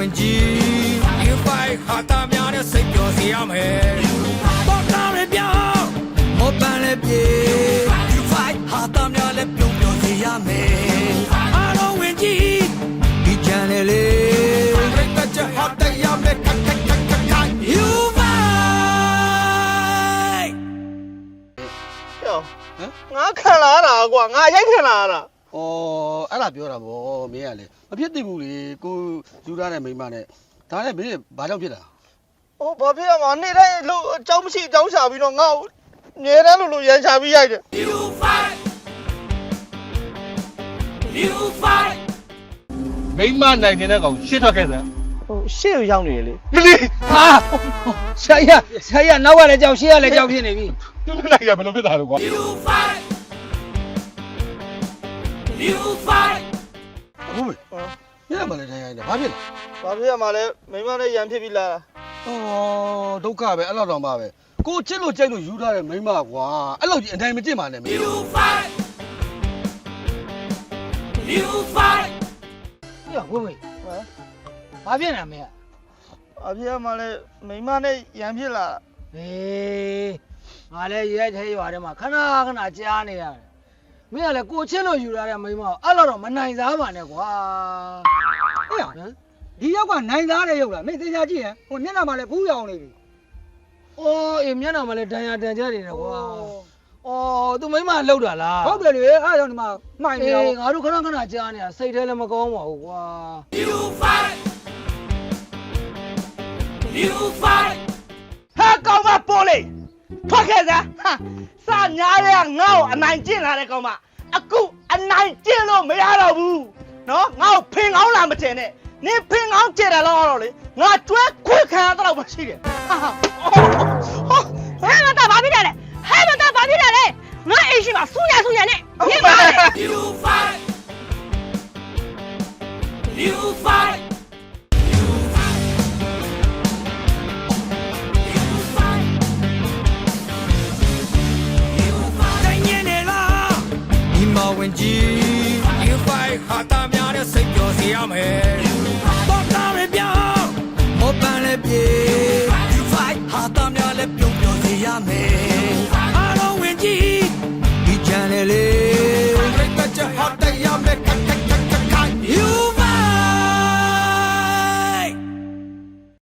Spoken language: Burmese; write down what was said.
ဝင်ကြီး You fight ဟာတာများနဲ့စိတ်ပျော်စေရမယ်ပေါ်ကားရပြောင်းမောပန်းလည်းပြေ You fight ဟာတာများလည်းပြုံးပျော်စေရမယ်အားလုံးဝင်ကြီးဒီချန်နယ်လေးရိတ်တချက်ဟာတဲ့ရမယ်ခက်ခ က်ခက်ခက်ခက် You fight ဟမ်ငါခံလာရတာကွာငါရိုက်ခံလာရတာ။အော်အဲ့ဒါပြောတာဗောမင်းကလေမဖြစ်သိဘူးလေကိုယူထားတဲ့မိန်းမနဲ့ဒါနဲ့မင်းဘာကြောင့်ဖြစ်တာဟိုဘာဖြစ်ရမှာနေ့တိုင်းလို့အကြောင်းမရှိအကြောင်းရှာပြီးတော့ငါ့ကိုငယ်တန်းလို့လို့ရန်ရှာပြီးရိုက်တယ် You fight You fight မိမနိုင်နေတဲ့ကောင်ရှစ်ထွက်ခဲ့စမ်းဟိုရှေ့ကိုရောက်နေတယ်လေမလီဟာဆရာဆရာနောက်ကလည်းကြောက်ရှေ့ကလည်းကြောက်ဖြစ်နေပြီသူ့လိုက်ရဘယ်လိုဖြစ်တာလဲကွာ You fight You fight အခုမေညမလည်းတိုင်းရိုင်းတယ်ဘာဖြစ်လဲဘာဖြစ်ရမှာလဲမိမနဲ့ရန်ဖြစ်ပြီးလာတာအော်ဒုက္ခပဲအဲ့လောက်တော့ပါပဲကိုချစ်လို့ကြိုက်လို့ယူထားတဲ့မိန်းမကွာအဲ့လောက်ကြီးအတိုင်းမကြည့်ပါနဲ့မင်း You fight You fight ဟေ့ဝေးဝေးဟမ်ဘာဖြစ်နေမလဲဘာဖြစ်ရမှာလဲမိမနဲ့ရန်ဖြစ်လာတာဟေးငါလည်းရဲထဲရွာထဲမှာခဏခဏကြားနေရတယ် မင်းကလည်းကိုချင်းလို့ယူလာတဲ့မိန်းမကိုအဲ့လောက်တော့မနိုင်စားပါနဲ့ကွာဟဲ့ဟမ်ဒီရောက်ကနိုင်သားတဲ့ရုပ်လားမင်းသေချာကြည့်ရင်ဟိုမျက်နှာမှာလည်းဘူးရောင်နေပြီအော်အေးမျက်နှာမှာလည်းဒဏ်ရာဒဏ်ကြနေတယ်ကွာအော်သူမိန်းမလှုပ်တာလားဟုတ်တယ်လေအဲ့ဒါကြောင့်ဒီမှာမှိုင်နေအေးတော့ငါတို့ခဏခဏကြားနေတာစိတ်ထဲလည်းမကောင်းပါဘူးကွာ You fight You fight ဟာကောင်မပေါ်လေထွက် ခဲ့စမ်းဟာစာညာရဲငါ့ကိုအနိုင်ကျင့်လာတဲ့ကောင်မအခုအနိုင်ကျင့်လို့မရတော့ဘူးနော်ငါ့ကိုဖင်ကောင်းလာမတင်နဲ့နင်ဖင်ကောင်းကျင့်တယ်လို့တော့လေငါကျွဲခွေခံရတော့မှရှိတယ်ဟာဟာဟဲ့မတာဘာဖြစ်တယ်လဲဟဲ့မတာဘာဖြစ်တယ်လဲငါအိမ်ရှိမှာဆူရဆူ ဝင်ကြီး You fight ဟာတာများနဲ့စိတ်ပျော်စေရမယ်